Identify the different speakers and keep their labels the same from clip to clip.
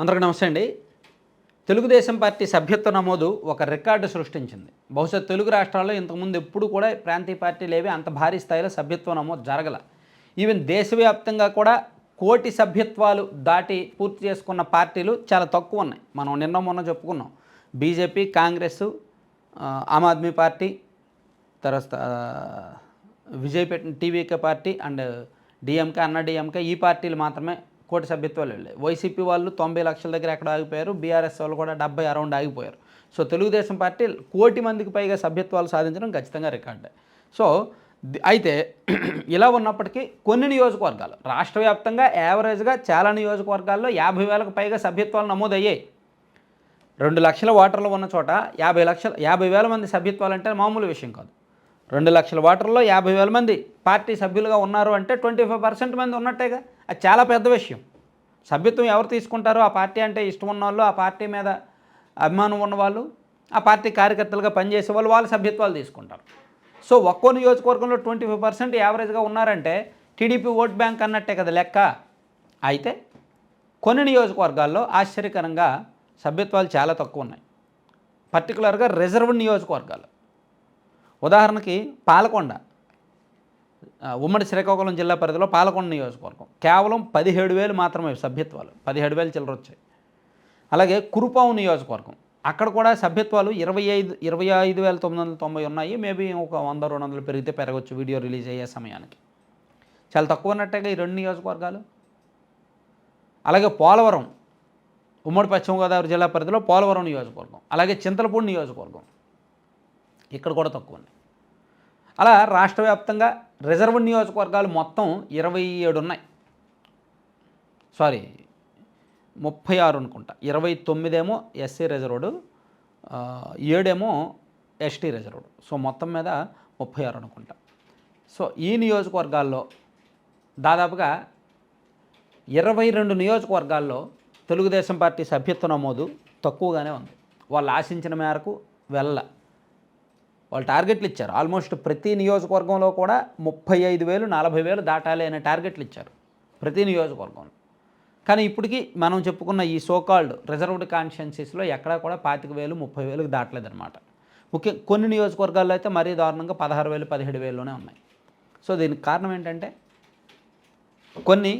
Speaker 1: అందరికీ నమస్తే అండి. తెలుగుదేశం పార్టీ సభ్యత్వ నమోదు ఒక రికార్డు సృష్టించింది. బహుశా తెలుగు రాష్ట్రాల్లో ఇంతకుముందు ఎప్పుడు కూడా ప్రాంతీయ పార్టీలేవి అంత భారీ స్థాయిలో సభ్యత్వ నమోదు జరగల. ఈవెన్ దేశవ్యాప్తంగా కూడా కోటి సభ్యత్వాలు దాటి పూర్తి చేసుకున్న పార్టీలు చాలా తక్కువ ఉన్నాయి. మనం నిన్న మొన్న చెప్పుకున్నాం. బీజేపీ కాంగ్రెస్ ఆమ్ ఆద్మీ పార్టీ తర్వాత Vijayapeta TVK party and DMK Anna DMK ఈ పార్టీలు మాత్రమే కోటి సభ్యత్వాలు వెళ్ళాయి. వైసీపీ వాళ్ళు తొంభై లక్షల దగ్గర ఎక్కడ ఆగిపోయారు? బీఆర్ఎస్ వాళ్ళు కూడా డెబ్బై అరౌండ్ ఆగిపోయారు. సో తెలుగుదేశం పార్టీ కోటి మందికి పైగా సభ్యత్వాలు సాధించడం ఖచ్చితంగా రికార్డే. సో అయితే ఇలా ఉన్నప్పటికీ కొన్ని నియోజకవర్గాలు రాష్ట్ర వ్యాప్తంగా యావరేజ్గా చాలా నియోజకవర్గాల్లో యాభై వేలకు పైగా సభ్యత్వాలు నమోదయ్యాయి. రెండు లక్షల ఓటర్లు ఉన్న చోట యాభై లక్షల యాభై వేల మంది సభ్యత్వాలు అంటే మామూలు విషయం కాదు. రెండు లక్షల ఓటర్లో యాభై వేల మంది పార్టీ సభ్యులుగా ఉన్నారు అంటే ట్వంటీ ఫైవ్ పర్సెంట్ మంది ఉన్నట్టేగా. అది చాలా పెద్ద విషయం. సభ్యత్వం ఎవరు తీసుకుంటారో ఆ పార్టీ అంటే ఇష్టం ఉన్న వాళ్ళు ఆ పార్టీ మీద అభిమానం ఉన్నవాళ్ళు ఆ పార్టీ కార్యకర్తలుగా పనిచేసే వాళ్ళు వాళ్ళ సభ్యత్వాలు తీసుకుంటారు. సో ఒక్కో నియోజకవర్గంలో ట్వంటీ ఫైవ్ పర్సెంట్ యావరేజ్గా ఉన్నారంటే టీడీపీ ఓట్ బ్యాంక్ అన్నట్టే కదా లెక్క. అయితే కొన్ని నియోజకవర్గాల్లో ఆశ్చర్యకరంగా సభ్యత్వాలు చాలా తక్కువ ఉన్నాయి. పర్టికులర్గా రిజర్వ్ నియోజకవర్గాలు. ఉదాహరణకి పాలకొండ ఉమ్మడి శ్రీకాకుళం జిల్లా పరిధిలో పాలకొండ నియోజకవర్గం. కేవలం పదిహేడు వేలు మాత్రమే సభ్యత్వాలు. పదిహేడు వేలు చిల్లర వచ్చాయి. అలాగే కురుపావు నియోజకవర్గం. అక్కడ కూడా సభ్యత్వాలు ఇరవై ఐదు ఇరవై ఐదు వేల తొమ్మిది వందల తొంభై ఉన్నాయి. మేబీ ఒక వంద రెండు వందలు పెరిగితే పెరగచ్చు వీడియో రిలీజ్ అయ్యే సమయానికి. చాలా తక్కువ ఉన్నట్టేగా ఈ రెండు నియోజకవర్గాలు. అలాగే పోలవరం ఉమ్మడి పశ్చిమ గోదావరి జిల్లా పరిధిలో పోలవరం నియోజకవర్గం. అలాగే చింతలపూడి నియోజకవర్గం. ఇక్కడ కూడా తక్కువ ఉన్నాయి. అలా రాష్ట్ర వ్యాప్తంగా రిజర్వ్ నియోజకవర్గాలు మొత్తం ఇరవై ఏడు ఉన్నాయి. సారీ ముప్పై ఆరు అనుకుంటా. ఇరవై తొమ్మిదేమో ఎస్సీ రిజర్వ్డ్ ఏడేమో ఎస్టీ రిజర్వ్డ్. సో మొత్తం మీద ముప్పై ఆరు అనుకుంటా. సో ఈ నియోజకవర్గాల్లో దాదాపుగా ఇరవై రెండు నియోజకవర్గాల్లో తెలుగుదేశం పార్టీ సభ్యత్వ నమోదు తక్కువగానే ఉంది. వాళ్ళు ఆశించిన మేరకు వెళ్ళ. వాళ్ళు టార్గెట్లు ఇచ్చారు. ఆల్మోస్ట్ ప్రతి నియోజకవర్గంలో కూడా ముప్పై ఐదు వేలు నలభై వేలు దాటాలి అనే టార్గెట్లు ఇచ్చారు ప్రతి నియోజకవర్గంలో. కానీ ఇప్పటికీ మనం చెప్పుకున్న ఈ సోకాల్డ్ రిజర్వ్డ్ కాన్స్టిట్యున్సీస్లో ఎక్కడా కూడా పాతిక వేలు ముప్పై వేలకు దాటలేదన్నమాట. ముఖ్య కొన్ని నియోజకవర్గాల్లో అయితే మరీ దారుణంగా పదహారు వేలు పదిహేడు వేలులోనే ఉన్నాయి. సో దీనికి కారణం ఏంటంటే కొన్ని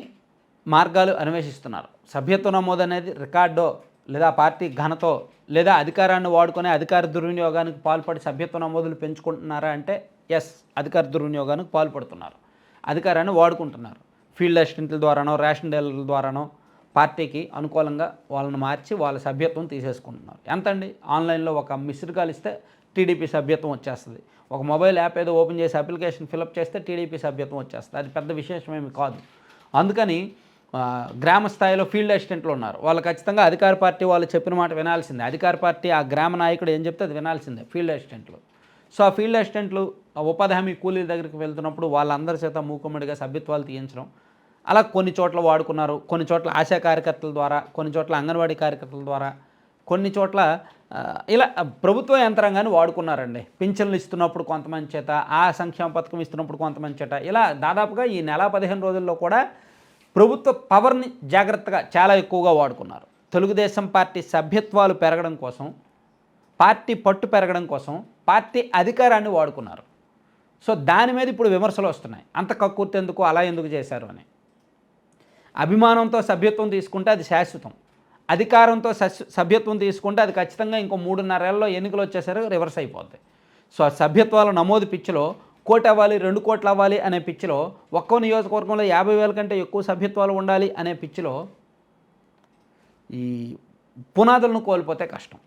Speaker 1: మార్గాలు అన్వేషిస్తున్నారు. సభ్యత్వ నమోదు అనేది రికార్డో లేదా పార్టీ ఘనతో లేదా అధికారాన్ని వాడుకొని అధికార దుర్వినియోగానికి పాల్పడి సభ్యత్వ నమోదులు పెంచుకుంటున్నారా అంటే ఎస్ అధికార దుర్వినియోగానికి పాల్పడుతున్నారు. అధికారాన్ని వాడుకుంటున్నారు. ఫీల్డ్ అసిస్టెంట్ల ద్వారానో రేషన్ డీలర్ల ద్వారానో పార్టీకి అనుకూలంగా వాళ్ళని మార్చి వాళ్ళ సభ్యత్వం తీసేసుకుంటున్నారు. ఎంత అండి ఆన్లైన్లో ఒక మిస్డ్ కాల్ ఇస్తే టీడీపీ సభ్యత్వం వచ్చేస్తుంది. ఒక మొబైల్ యాప్ ఏదో ఓపెన్ చేసి అప్లికేషన్ ఫిలప్ చేస్తే టీడీపీ సభ్యత్వం వచ్చేస్తుంది. అది పెద్ద విశేషమేమి కాదు. అందుకని గ్రామ స్థాయిలో ఫీల్డ్ అసిస్టెంట్లు ఉన్నారు. వాళ్ళు ఖచ్చితంగా అధికార పార్టీ వాళ్ళు చెప్పిన మాట వినాల్సిందే. అధికార పార్టీ ఆ గ్రామ నాయకుడు ఏం చెప్తే అది వినాల్సిందే ఫీల్డ్ అసిస్టెంట్లు. సో ఆ ఫీల్డ్ అసిస్టెంట్లు ఉపాధి హామీ కూలీల దగ్గరికి వెళ్తున్నప్పుడు వాళ్ళందరి చేత మూకుమ్మడిగా సభ్యత్వాలు తీయించడం. అలా కొన్ని చోట్ల వాడుకున్నారు కొన్ని చోట్ల ఆశా కార్యకర్తల ద్వారా కొన్ని చోట్ల అంగన్వాడీ కార్యకర్తల ద్వారా కొన్ని చోట్ల ఇలా ప్రభుత్వ యంత్రాంగాన్ని వాడుకున్నారండి. పింఛన్లు ఇస్తున్నప్పుడు కొంతమంది చేత ఆ సంక్షేమ పథకం ఇస్తున్నప్పుడు కొంతమంది చేత. ఇలా దాదాపుగా ఈ నెల పదిహేను రోజుల్లో కూడా ప్రభుత్వ పవర్ని జాగ్రత్తగా చాలా ఎక్కువగా వాడుకున్నారు. తెలుగుదేశం పార్టీ సభ్యత్వాలు పెరగడం కోసం పార్టీ పట్టు పెరగడం కోసం పార్టీ అధికారాన్ని వాడుకున్నారు. సో దాని మీద ఇప్పుడు విమర్శలు వస్తున్నాయి. అంత కక్కుర్తెందుకు అలా ఎందుకు చేశారు అని. అభిమానంతో సభ్యత్వం తీసుకుంటే అది శాశ్వతం. అధికారంతో సభ్యత్వం తీసుకుంటే అది ఖచ్చితంగా ఇంకో మూడున్నరేళ్ళలో ఎన్నికలు వచ్చేసరికి రివర్స్ అయిపోద్ది. సో ఆ సభ్యత్వాల నమోదు పిచ్చిలో కోటి అవ్వాలి రెండు కోట్లు అవ్వాలి అనే పిచ్చిలో ఒక్కో నియోజకవర్గంలో యాభై వేల కంటే ఎక్కువ సభ్యత్వాలు ఉండాలి అనే పిచ్చిలో ఈ పునాదులను కోల్పోతే కష్టం.